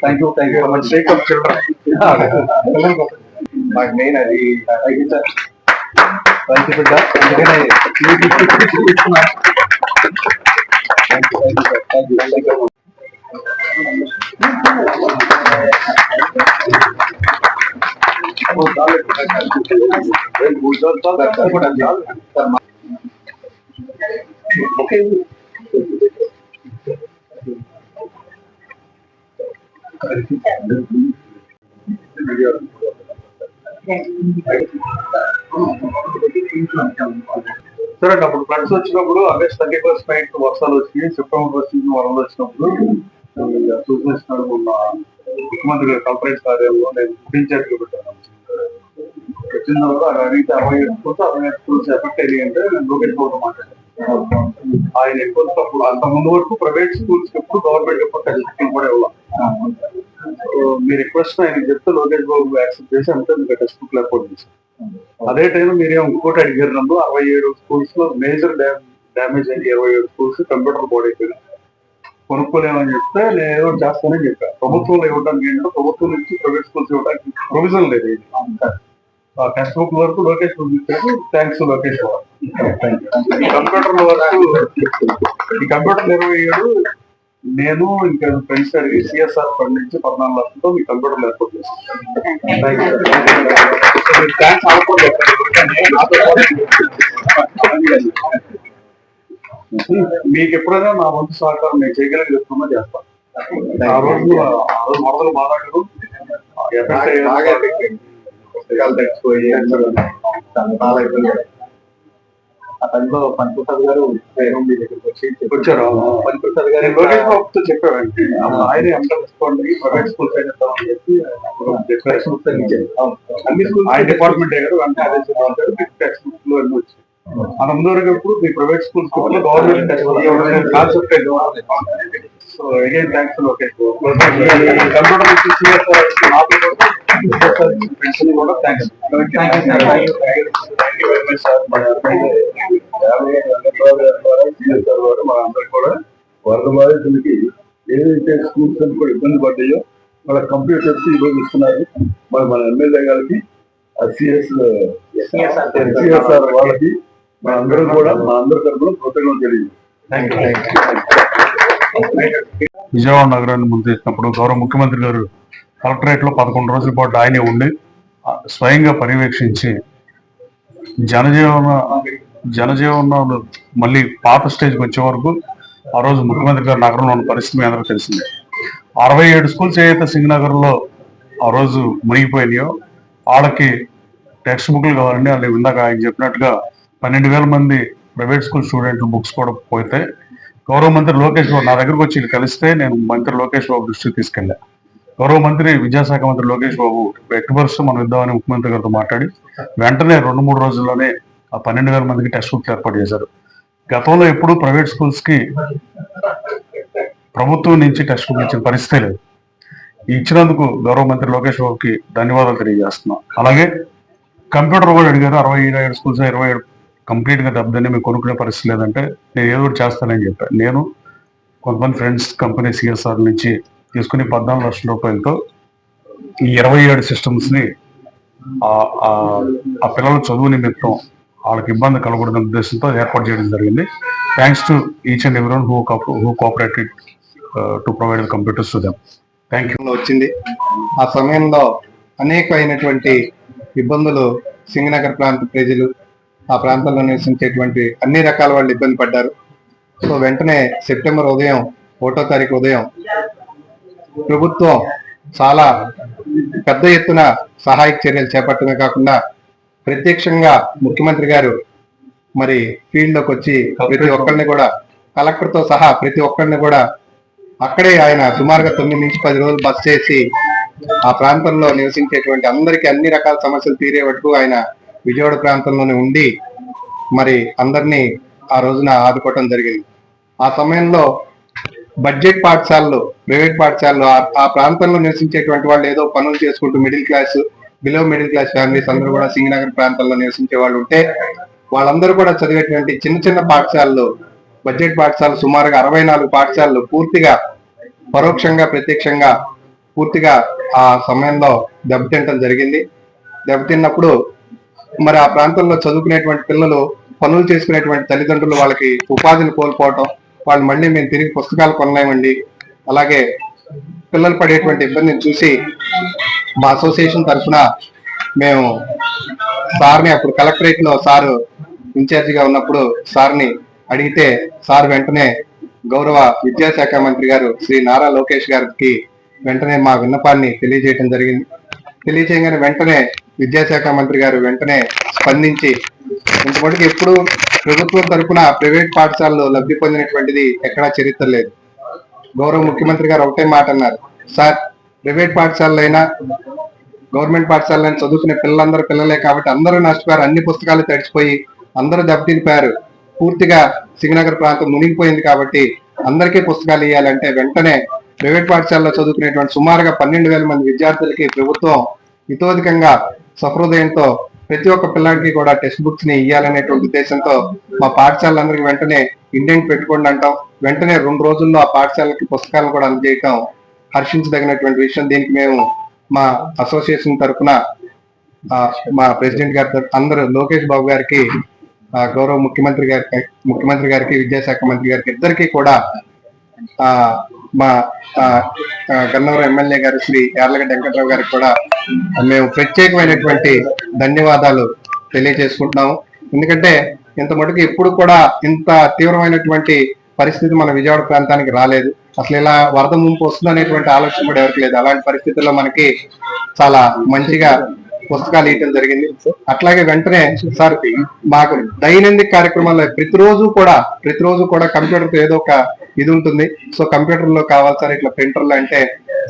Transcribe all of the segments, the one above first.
Thank you thank you much take up children మాకు main అది thank you sir thank you బిడ్డ అందుకనే మీకు చూపిస్తున్నా thank you thank you sir thank you thank you okay సరే అండి అప్పుడు ఫ్లడ్స్ వచ్చినప్పుడు ఆగస్ట్ థర్టీ ఫస్ట్ నైట్ వర్షాలు వచ్చినాయి. సెప్టెంబర్ ఫస్ట్ వరదలు వచ్చినప్పుడు చూసినాడు మొన్న ముఖ్యమంత్రి గారు కలెక్టరేట్ కార్యాలయంలో నేను గుర్తించేట్లు పెట్టాను వచ్చిన తర్వాత అక్కడ అడిగితే అరవై స్కూల్స్ ఎఫెక్ట్ అయ్యి అంటే నేను లోకేష్ బాబు మాట్లాడాను ఆయన ఎక్కువ అంత ముందు వరకు ప్రైవేట్ స్కూల్స్ ఎప్పుడు గవర్నమెంట్ ఎప్పుడు కూడా ఇవ్వాలి. మీ రిక్వెస్ట్ ఆయన చెప్తే లోకేష్ బాబు యాక్సెప్ట్ చేసి అంతే మీకు టెక్స్ట్ బుక్ లేకపోతే చేశారు అదే టైం మీరు ఇంకోటి అడిగారు నన్ను అరవై ఏడు స్కూల్స్లో మేజర్ డ్యామేజ్ అయ్యి ఇరవై ఏడు స్కూల్స్ కంప్యూటర్ బోర్డ్ కొనుక్కోలేమని చెప్తే నేను ఏదో చేస్తానని చెప్పాను ప్రభుత్వంలో ఇవ్వడానికి ఏంటంటే ప్రభుత్వం నుంచి ప్రైవేట్ స్కూల్స్ ఇవ్వడానికి ప్రొవిజన్ లేదు ఇది. ఆ టెక్స్ట్ బుక్ వరకు లోకేష్ బాబు థ్యాంక్స్ లోకేష్ కంప్యూటర్ వరకు ఈ కంప్యూటర్ ఇరవై ఏడు నేను ఇంకా ఫ్రెండ్స్ అడిగి సిఎస్ఆర్ ఫండ్ నుంచి పద్నాలుగు లక్షలతో మీ కంప్యూటర్ ఏర్పాటు చేస్తాను మీకు ఎప్పుడైనా నా వంతు సహకారం నేను చేయగలిగి చెప్తున్నా చేస్తాను. ఆ రోజు ఆ రోజు మొదలు బాధాకరు. ఎఫెక్ట్ అయ్యారు పుస్తకాలు తెచ్చిపోయి చాలా ఇబ్బంది ఆ టైంలో పంచప్రసాద్ గారు మీ దగ్గరికి వచ్చి వచ్చారు పంచప్రసాద్ గారు లోకేష్ బాబుతో చెప్పారండి ఆయన తీసుకోండి ప్రైవేట్ స్కూల్స్ అయిపోతామని చెప్పి అని ఇచ్చారు. అన్ని స్కూల్స్ ఆయన డిపార్ట్మెంట్ గారు అంటే అదే చెప్పారు. టెక్స్ట్ బుక్లో అన్ని వచ్చాయి మీ private schools government concept so again thanks Lokesh computer pension కూడా థ్యాంక్స్ మన అందరికి కూడా వరద బాధితులకి ఏదైతే స్కూల్స్ అని కూడా ఇబ్బంది పడ్డాయో వాళ్ళ కంప్యూటర్స్ ఈరోజు ఇస్తున్నారు మరి మన ఎమ్మెల్యే గారికి సిఎస్ సిఎస్ఆర్ వాళ్ళకి మన అందరం కూడా మన అందరి తరఫున కృతజ్ఞతలు తెలియదు విజయవాడ నగరాన్ని ముందు చేసినప్పుడు గౌరవ ముఖ్యమంత్రి గారు కలెక్టరేట్లో పదకొండు రోజుల పాటు ఆయనే ఉండి స్వయంగా పర్యవేక్షించి జనజీవన జనజీవన మళ్ళీ పాత స్టేజ్కి వచ్చే వరకు ఆ రోజు ముఖ్యమంత్రి గారు నగరంలో ఉన్న పరిస్థితి అందరూ తెలిసింది తెలిసిందే. అరవై ఏడు స్కూల్స్ ఏదైతే సింగనగర్లో ఆ రోజు మునిగిపోయినాయో వాళ్ళకి టెక్స్ట్ బుక్లు కావాలండి వాళ్ళు ఇందాక ఆయన చెప్పినట్టుగా పన్నెండు వేల మంది ప్రైవేట్ స్కూల్ స్టూడెంట్లు బుక్స్ కూడా పోతే గౌరవ మంత్రి లోకేష్ బాబు నా దగ్గరకు వచ్చి కలిస్తే నేను మంత్రి లోకేష్ బాబు దృష్టికి తీసుకెళ్ళాను గౌరవ మంత్రి విద్యాశాఖ మంత్రి లోకేష్ బాబు ఎట్టి పరిస్థితి మనం ఇద్దామని ముఖ్యమంత్రి గారితో మాట్లాడి వెంటనే రెండు మూడు రోజుల్లోనే ఆ పన్నెండు వేల మందికి టెస్ట్ బుక్లు ఏర్పాటు చేశారు. గతంలో ఎప్పుడు ప్రైవేట్ స్కూల్స్కి ప్రభుత్వం నుంచి టెస్ట్ బుక్ ఇచ్చిన పరిస్థితి లేదు. ఇచ్చినందుకు గౌరవ మంత్రి లోకేష్ బాబుకి ధన్యవాదాలు తెలియజేస్తున్నాం. అలాగే కంప్యూటర్ కూడా అడిగారు అరవై ఇరవై ఏడు స్కూల్స్ ఇరవై ఏడు కంప్లీట్గా దెబ్బతిని మేము కొనుక్కునే పరిస్థితి లేదంటే నేను ఏదో ఒకటి చేస్తానని చెప్పాను నేను కొంతమంది ఫ్రెండ్స్ కంపెనీ సిఎస్ఆర్ నుంచి తీసుకుని పద్నాలుగు లక్షల రూపాయలతో ఈ ఇరవై ఏడు సిస్టమ్స్ని ఆ- పిల్లల చదువు నిమిత్తం వాళ్ళకి ఇబ్బంది కలగకూడదనే ఉద్దేశంతో ఏర్పాటు చేయడం జరిగింది. థ్యాంక్స్ టు ఈచ్ అండ్ ఎవరి who who cooperated to provide computers to them thank you వచ్చింది. ఆ సమయంలో అనేకమైనటువంటి ఇబ్బందులు సింగనగర్ ప్రాంత ప్రజలు ఆ ప్రాంతంలో నివసించేటువంటి అన్ని రకాల వాళ్ళు ఇబ్బంది పడ్డారు. సో వెంటనే సెప్టెంబర్ ఉదయం ఒకటో తారీఖు ఉదయం ప్రభుత్వం చాలా పెద్ద ఎత్తున సహాయక చర్యలు చేపట్టడమే కాకుండా ప్రత్యక్షంగా ముఖ్యమంత్రి గారు మరి ఫీల్డ్లోకి వచ్చి ప్రతి ఒక్కరిని కూడా కలెక్టర్తో సహా ప్రతి ఒక్కరిని కూడా అక్కడే ఆయన సుమారుగా తొమ్మిది నుంచి పది రోజులు బస్ చేసి ఆ ప్రాంతంలో నివసించేటువంటి అందరికీ అన్ని రకాల సమస్యలు తీరే వరకు ఆయన విజయవాడ ప్రాంతంలోనే ఉండి మరి అందరినీ ఆ రోజున ఆదుకోవటం జరిగింది. ఆ సమయంలో బడ్జెట్ పాఠశాలలు ప్రైవేట్ పాఠశాలలు ఆ- ప్రాంతంలో నివసించేటువంటి వాళ్ళు ఏదో పనులు చేసుకుంటూ middle class below middle class families అందరూ కూడా సింగనగర్ ప్రాంతంలో నివసించే వాళ్ళు ఉంటే వాళ్ళందరూ కూడా చదివేటువంటి చిన్న చిన్న పాఠశాలలు బడ్జెట్ పాఠశాల సుమారుగా అరవై నాలుగు పాఠశాలలు పూర్తిగా పరోక్షంగా ప్రత్యక్షంగా పూర్తిగా ఆ సమయంలో దెబ్బతింటం జరిగింది. దెబ్బతిన్నప్పుడు మరి ఆ ప్రాంతంలో చదువుకునేటువంటి పిల్లలు పనులు చేసుకునేటువంటి తల్లిదండ్రులు వాళ్ళకి ఉపాధిని కోల్పోవటం వాళ్ళు మళ్ళీ మేము తిరిగి పుస్తకాలు కొనలేమండి. అలాగే పిల్లలు పడేటువంటి ఇబ్బందిని చూసి మా అసోసియేషన్ తరఫున మేము సార్ని అప్పుడు కలెక్టరేట్లో సారు ఇన్ఛార్జిగా ఉన్నప్పుడు సార్ని అడిగితే సార్ వెంటనే గౌరవ విద్యాశాఖ మంత్రి గారు శ్రీ నారా లోకేష్ గారికి వెంటనే మా విన్నపాన్ని తెలియజేయడం జరిగింది. తెలియజేయగానే వెంటనే విద్యాశాఖ మంత్రి గారు వెంటనే స్పందించి ఇంతమటుకు ఎప్పుడు ప్రభుత్వం తరపున ప్రైవేట్ పాఠశాలలో లబ్ధి పొందినటువంటిది ఎక్కడా చరిత్ర లేదు. గౌరవ ముఖ్యమంత్రి గారు ఒకటే మాట అన్నారు. సార్ ప్రైవేట్ పాఠశాలైనా గవర్నమెంట్ పాఠశాలైనా చదువుకునే పిల్లలందరూ పిల్లలే కాబట్టి అందరూ నష్టపోయారు. అన్ని పుస్తకాలు తడిచిపోయి అందరూ దెబ్బతినిపోయారు. పూర్తిగా సింగనగర్ ప్రాంతం మునిగిపోయింది కాబట్టి అందరికీ పుస్తకాలు ఇవ్వాలంటే వెంటనే ప్రైవేట్ పాఠశాలలో చదువుకునేటువంటి సుమారుగా పన్నెండు వేల మంది విద్యార్థులకి ప్రభుత్వం ఇతోధికంగా సహృదయంతో ప్రతి ఒక్క పిల్లాడికి కూడా టెక్స్ట్ బుక్స్ని ఇవ్వాలనేటువంటి ఉద్దేశంతో మా పాఠశాలలందరికీ వెంటనే ఇండెంట్ పెట్టుకోండి అంటాం. వెంటనే రెండు రోజుల్లో ఆ పాఠశాలకి పుస్తకాలను కూడా అందజేయటం హర్షించదగినటువంటి విషయం. దీనికి మేము మా అసోసియేషన్ తరఫున మా ప్రెసిడెంట్ గారి అందరు అందరూ లోకేష్ బాబు గారికి గౌరవ ముఖ్యమంత్రి గారికి ముఖ్యమంత్రి గారికి విద్యాశాఖ మంత్రి గారికి ఇద్దరికి కూడా మా ఆ, గన్నవరం ఎమ్మెల్యే గారు శ్రీ యార్లగడ్డ వెంకట్రావు గారికి కూడా మేము ప్రత్యేకమైనటువంటి ధన్యవాదాలు తెలియజేసుకుంటున్నాము. ఎందుకంటే ఇంత మటుకు ఎప్పుడు కూడా ఇంత తీవ్రమైనటువంటి పరిస్థితి మన విజయవాడ ప్రాంతానికి రాలేదు. అసలు ఇలా వరద ముంపు వస్తుంది అనేటువంటి ఆలోచన కూడా ఎవరికి లేదు. అలాంటి పరిస్థితుల్లో మనకి చాలా మంచిగా పుస్తకాలు ఇవ్వడం జరిగింది. అట్లాగే వెంటనే సార్ మాకు దైనందిక కార్యక్రమాల్లో ప్రతిరోజు కూడా ప్రతిరోజు కూడా కంప్యూటర్తో ఏదో ఒక ఇది ఉంటుంది. సో కంప్యూటర్లో కావాలి సార్ ఇట్లా ప్రింటర్లు అంటే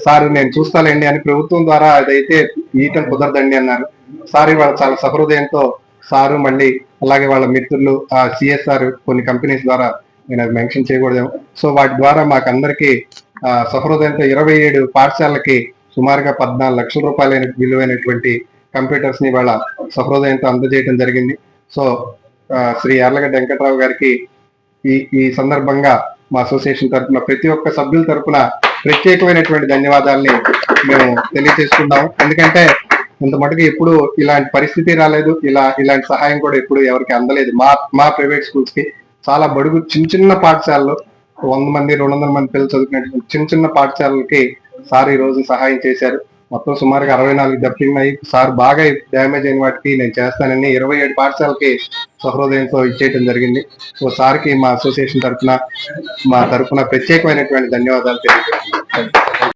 సార్ నేను చూస్తాలేండి అని ప్రభుత్వం ద్వారా అదైతే ఈయటం కుదరదండి అన్నారు. సార్ ఇవాళ చాలా సహృదయంతో సారు మళ్ళీ అలాగే వాళ్ళ మిత్రులు ఆ సిఎస్ఆర్ కొన్ని కంపెనీస్ ద్వారా నేను అది మెన్షన్ చేయకూడదేమో సో వాటి ద్వారా మాకు అందరికి సహృదయంతో ఇరవై ఏడు పాఠశాలకి సుమారుగా పద్నాలుగు లక్షల రూపాయలైన విలువైనటువంటి కంప్యూటర్స్ని వాళ్ళ సహృదయంతో అందజేయడం జరిగింది. సో శ్రీ యార్లగడ్డ వెంకట్రావు గారికి ఈ ఈ సందర్భంగా మా అసోసియేషన్ తరఫున ప్రతి ఒక్క సభ్యుల తరఫున ప్రత్యేకమైనటువంటి ధన్యవాదాల్ని మేము తెలియజేసుకున్నాము ఎందుకంటే ఇంత మటుకు ఎప్పుడు ఇలాంటి పరిస్థితి రాలేదు. ఇలా ఇలాంటి సహాయం కూడా ఎప్పుడు ఎవరికి అందలేదు. మా మా ప్రైవేట్ స్కూల్స్కి చాలా బడుగు చిన్న చిన్న పాఠశాలలు వంద మంది రెండు వందల మంది పిల్లలు చదువుకునేటువంటి చిన్న చిన్న పాఠశాలలకి సార్ ఈ రోజు సహాయం చేశారు. మొత్తం సుమారుగా అరవై నాలుగు దెబ్బతిన్నాయి సార్ బాగా డ్యామేజ్ అయిన వాటికి నేను చేస్తానని ఇరవై ఏడు పాఠశాలకి సహృదయంతో ఇచ్చేయడం జరిగింది. సో సార్కి మా అసోసియేషన్ తరఫున మా తరఫున ప్రత్యేకమైనటువంటి ధన్యవాదాలు తెలియజేస్తున్నాను.